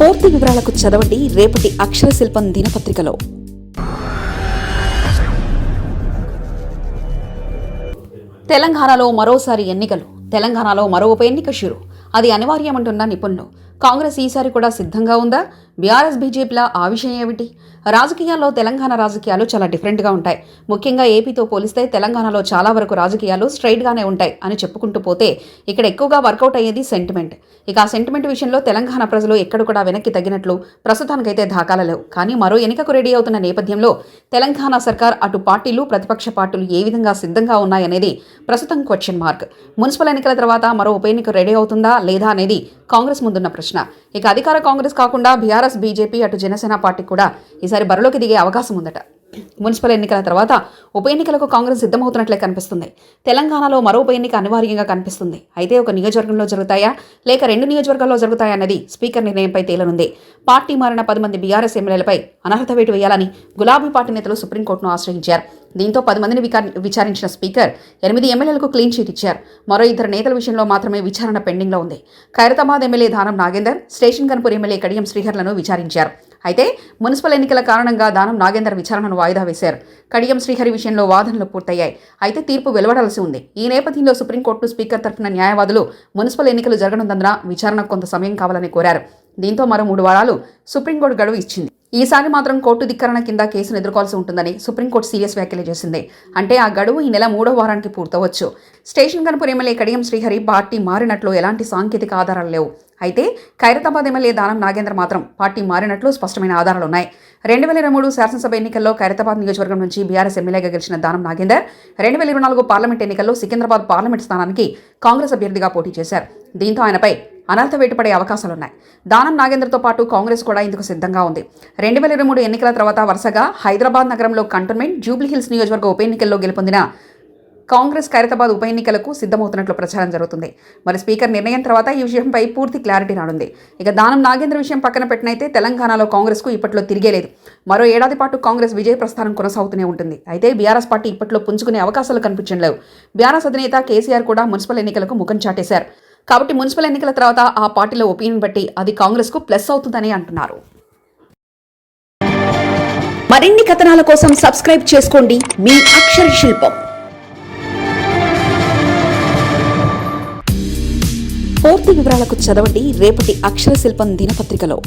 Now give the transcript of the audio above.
పూర్తి వివరాలకు చదవండి రేపటి అక్షర శిల్పం దినపత్రికలో. తెలంగాణలో మరోసారి ఎన్నికలు. తెలంగాణలో మరో ఉప ఎన్నిక షురు. అది అనివార్యమంటున్న నిపుణులు. కాంగ్రెస్ ఈసారి కూడా సిద్ధంగా ఉందా? బీఆర్ఎస్ బీజేపీల ఆ విషయం ఏమిటి? రాజకీయాల్లో తెలంగాణ రాజకీయాలు చాలా డిఫరెంట్గా ఉంటాయి. ముఖ్యంగా ఏపీతో పోలిస్తే తెలంగాణలో చాలా వరకు రాజకీయాలు స్ట్రైట్గానే ఉంటాయి అని చెప్పుకుంటూ పోతే ఇక్కడ ఎక్కువగా వర్కౌట్ అయ్యేది సెంటిమెంట్ ఇక ఆ సెంటిమెంట్ విషయంలో తెలంగాణ ప్రజలు ఎక్కడ కూడా వెనక్కి తగ్గినట్లు ప్రస్తుతానికైతే దాఖలా కానీ మరో ఎన్నికకు రెడీ అవుతున్న నేపథ్యంలో తెలంగాణ సర్కార్ అటు పార్టీలు ప్రతిపక్ష పార్టీలు ఏ విధంగా సిద్ధంగా ఉన్నాయనేది ప్రస్తుతం క్వశ్చన్ మార్క్ మున్సిపల్ ఎన్నికల తర్వాత మరో ఉప ఎన్నిక రెడీ అవుతుందా లేదా అనేది కాంగ్రెస్ ముందున్న ప్రశ్న. ఇక అధికార కాంగ్రెస్ కాకుండా బీఆర్ఎస్ బీజేపీ అటు జనసేన పార్టీ కూడా ఈసారి బరిలోకి దిగే అవకాశం ఉందట. మున్సిపల్ ఎన్నికల తర్వాత ఉప ఎన్నికలకు కాంగ్రెస్ సిద్ధమవుతున్నట్లే కనిపిస్తుంది. తెలంగాణలో మరో ఉప ఎన్నిక అనివార్యంగా కనిపిస్తుంది. అయితే ఒక నియోజకవర్గంలో జరుగుతాయా? లేక రెండు నియోజకవర్గాల్లో జరుగుతాయా అన్నది స్పీకర్ నిర్ణయంపై తేలనుంది. పార్టీ మారిన పది మంది బీఆర్ఎస్ ఎమ్మెల్యేలపై అనర్హత వేటు వేయాలని గులాబీ పార్టీ నేతలు సుప్రీంకోర్టును ఆశ్రయించారు. దీంతో పది మందిని విచారించిన స్పీకర్ ఎనిమిది ఎమ్మెల్యేలకు క్లీన్ చీట్ ఇచ్చారు. మరో ఇద్దరు నేతల విషయంలో మాత్రమే విచారణ పెండింగ్లో ఉంది. Khairatabad MLA Danam Nagender station Ghanpur MLA Kadiyam శ్రీహర్లను విచారించారు. అయితే మున్సిపల్ ఎన్నికల కారణంగా దానం నాగేందర్ విచారణను వాయిదా వేశారు. కడియం శ్రీహరి విషయంలో వాదనలు పూర్తయ్యాయి. అయితే తీర్పు వెలువడాల్సి ఉంది. ఈ నేపథ్యంలో సుప్రీంకోర్టు స్పీకర్ తరఫున న్యాయవాదులు మున్సిపల్ ఎన్నికలు జరగనున్నందున విచారణకు కొంత సమయం కావాలని కోరారు. దీంతో మరో మూడు వారాలు సుప్రీంకోర్టు గడువు ఇచ్చింది. ఈసారి మాత్రం కోర్టు ధిక్కరణ కింద కేసును ఎదుర్కోవాల్సి ఉంటుందని సుప్రీంకోర్టు సీరియస్ వ్యాఖ్యలు చేసింది. అంటే ఆ గడువు ఈ నెల మూడో వారానికి పూర్తవచ్చు. Station Ghanpur MLA Kadiyam Srihari party మారినట్లు ఎలాంటి సాంకేతిక ఆధారాలు లేవు. అయితే ఖైరతాబాద్ ఎమ్మెల్యే దానం నాగేంద్ర మాత్రం పార్టీ మారినట్లు స్పష్టమైన ఆధారాలు ఉన్నాయి. రెండు వేల ఇరవై మూడు శాసనసభ ఎన్నికల్లో ఖైరతాబాద్ నియోజకవర్గం నుంచి బీఆర్ఎస్ ఎమ్మెల్యేగా గెలిచిన దానం నాగేందర్ రెండు వేల ఇరవై నాలుగు పార్లమెంట్ ఎన్నికల్లో సికింద్రాబాద్ పార్లమెంట్ స్థానానికి కాంగ్రెస్ అభ్యర్థిగా పోటీ చేశారు. దీంతో ఆయనపై అనర్హత వేటుపడే అవకాశాలున్నాయి. దానం నాగేంద్రతో పాటు కాంగ్రెస్ కూడా ఇందుకు సిద్ధంగా ఉంది. రెండు వేల ఇరవై మూడు ఎన్నికల తర్వాత వరుసగా హైదరాబాద్ నగరంలో కంటోన్మెంట్ జూబ్లీహిల్స్ నియోజకవర్గ ఉప ఎన్నికల్లో గెలుపొందిన కాంగ్రెస్ ఖైరతాబాద్ ఉప ఎన్నికలకు సిద్ధమవుతున్నట్లు ప్రచారం జరుగుతుంది. మరి స్పీకర్ నిర్ణయం తర్వాత ఈ విషయంపై పూర్తి క్లారిటీ రానుంది. ఇక దానం నాగేంద్ర విషయం పక్కన పెట్టినైతే తెలంగాణలో కాంగ్రెస్కు ఇప్పట్లో తిరిగేలేదు మరో ఏడాది పాటు కాంగ్రెస్ విజయ ప్రస్థానం కొనసాగుతూనే ఉంటుంది. అయితే బీఆర్ఎస్ పార్టీ ఇప్పట్లో పుంజుకునే అవకాశాలు కనిపించడం లేవు. బీఆర్ఎస్ అధినేత కేసీఆర్ కూడా మున్సిపల్ ఎన్నికలకు ముఖం చాటేశారు. కాబట్టి మున్సిపల్ ఎన్నికల తర్వాత ఆ పార్టీలో ఒపీనియన్ బట్టి అది కాంగ్రెస్కు ప్లస్ అవుతుందని అంటున్నారు. మరిన్ని కథనాల కోసం సబ్స్క్రైబ్ చేసుకోండి మీ అక్షర శిల్పం. పూర్తి వివరాలకు చదవండి రేపటి అక్షర శిల్పం దినపత్రికలో.